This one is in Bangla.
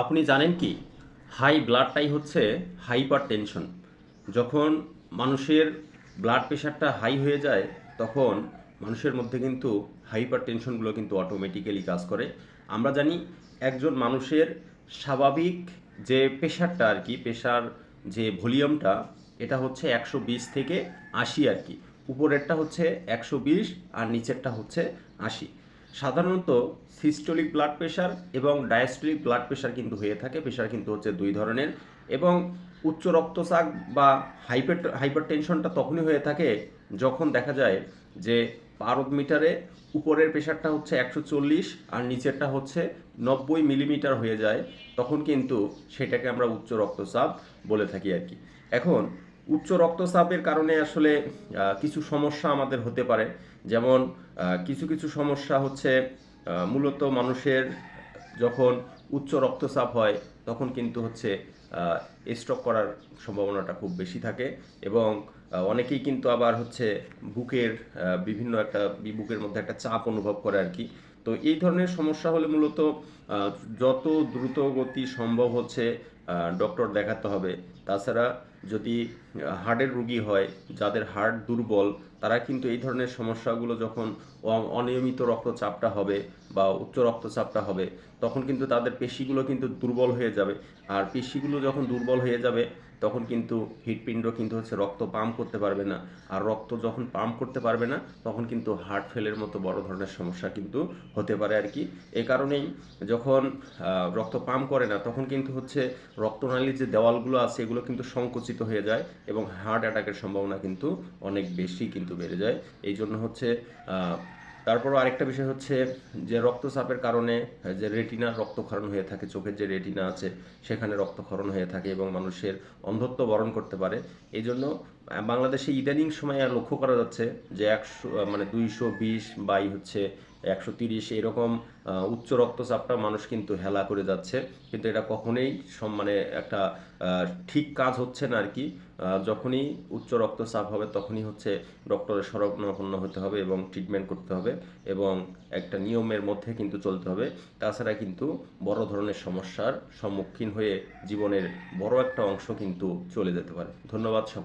আপনি জানেন কি? হাই ব্লাডটাই হচ্ছে হাইপার টেনশন যখন মানুষের ব্লাড প্রেশারটা হাই হয়ে যায়, তখন মানুষের মধ্যে কিন্তু হাইপার টেনশনগুলো কিন্তু অটোমেটিক্যালি কাজ করে। আমরা জানি একজন মানুষের স্বাভাবিক যে প্রেশারটা আর কি, প্রেশার যে ভলিউমটা, এটা হচ্ছে একশো বিশ থেকে আশি আর কি। উপরেরটা হচ্ছে একশো বিশ আর নিচেরটা হচ্ছে আশি। সাধারণত সিস্টোলিক ব্লাড প্রেশার এবং ডায়াস্টোলিক ব্লাড প্রেশার কিন্তু হয়ে থাকে। প্রেশার কিন্তু হচ্ছে দুই ধরনের এবং উচ্চ রক্তচাপ বা হাইপার হাইপার টেনশনটা তখনই হয়ে থাকে যখন দেখা যায় যে পারদ মিটারে উপরের প্রেশারটা হচ্ছে একশো চল্লিশ আর নিচেরটা হচ্ছে নব্বই মিলিমিটার হয়ে যায়। তখন কিন্তু সেটাকে আমরা উচ্চ রক্তচাপ বলে থাকি আর কি। এখন উচ্চ রক্তচাপের কারণে আসলে কিছু সমস্যা আমাদের হতে পারে। যেমন কিছু কিছু সমস্যা হচ্ছে মূলত মানুষের যখন উচ্চ রক্তচাপ হয়, তখন কিন্তু হচ্ছে স্ট্রোক করার সম্ভাবনাটা খুব বেশি থাকে এবং অনেকেই কিন্তু আবার হচ্ছে বুকের বিভিন্ন একটা, বুকের মধ্যে একটা চাপ অনুভব করে আর কি। তো এই ধরনের সমস্যা হলে মূলত যত দ্রুত গতি সম্ভব হচ্ছে ডক্টর দেখাতে হবে। তাছাড়া যদি হার্টের রুগী হয়, যাদের হার্ট দুর্বল, তারা কিন্তু এই ধরনের সমস্যাগুলো যখন অনিয়মিত রক্তচাপটা হবে বা উচ্চ রক্তচাপটা হবে, তখন কিন্তু তাদের পেশিগুলো কিন্তু দুর্বল হয়ে যাবে। আর পেশিগুলো যখন দুর্বল হয়ে যাবে, তখন কিন্তু হৃৎপিণ্ড কিন্তু হচ্ছে রক্ত পাম্প করতে পারবে না। আর রক্ত যখন পাম্প করতে পারবে না, তখন কিন্তু হার্ট ফেলের মতো বড় ধরনের সমস্যা কিন্তু হতে পারে আর কি। এই কারণেই যখন রক্ত পাম্প করে না, তখন কিন্তু হচ্ছে রক্তনালীর যে দেওয়ালগুলো আছে, এগুলো কিন্তু সংকুচিত হয়ে যায় এবং হার্ট অ্যাটাকের সম্ভাবনা কিন্তু অনেক বেশি কিন্তু বেড়ে যায়। এই জন্য হচ্ছে তারপরও আরেকটা বিষয় হচ্ছে যে রক্তচাপের কারণে যে রেটিনার রক্তক্ষরণ হয়ে থাকে চোখের যে রেটিনা আছে, সেখানে রক্তক্ষরণ হয়ে থাকে এবং মানুষের অন্ধত্ব বরণ করতে পারে। এই জন্য বাংলাদেশে ইদানিং সময়ে লক্ষ্য করা যাচ্ছে যে একশো মানে দুইশো বিশ বাই হচ্ছে একশো তিরিশ এরকম উচ্চ রক্তচাপটা মানুষ কিন্তু হেলা করে যাচ্ছে। কিন্তু এটা কখনোই সম- মানে একটা ঠিক কাজ হচ্ছে না আর কি যখনই উচ্চ রক্তচাপ হবে তখনই হচ্ছে ডক্টরের শরণাপন্ন হতে হবে এবং ট্রিটমেন্ট করতে হবে এবং একটা নিয়মের মধ্যে কিন্তু চলতে হবে। তাছাড়া কিন্তু বড় ধরনের সমস্যার সম্মুখীন হয়ে জীবনের বড় একটা অংশ কিন্তু চলে যেতে পারে। ধন্যবাদ সকল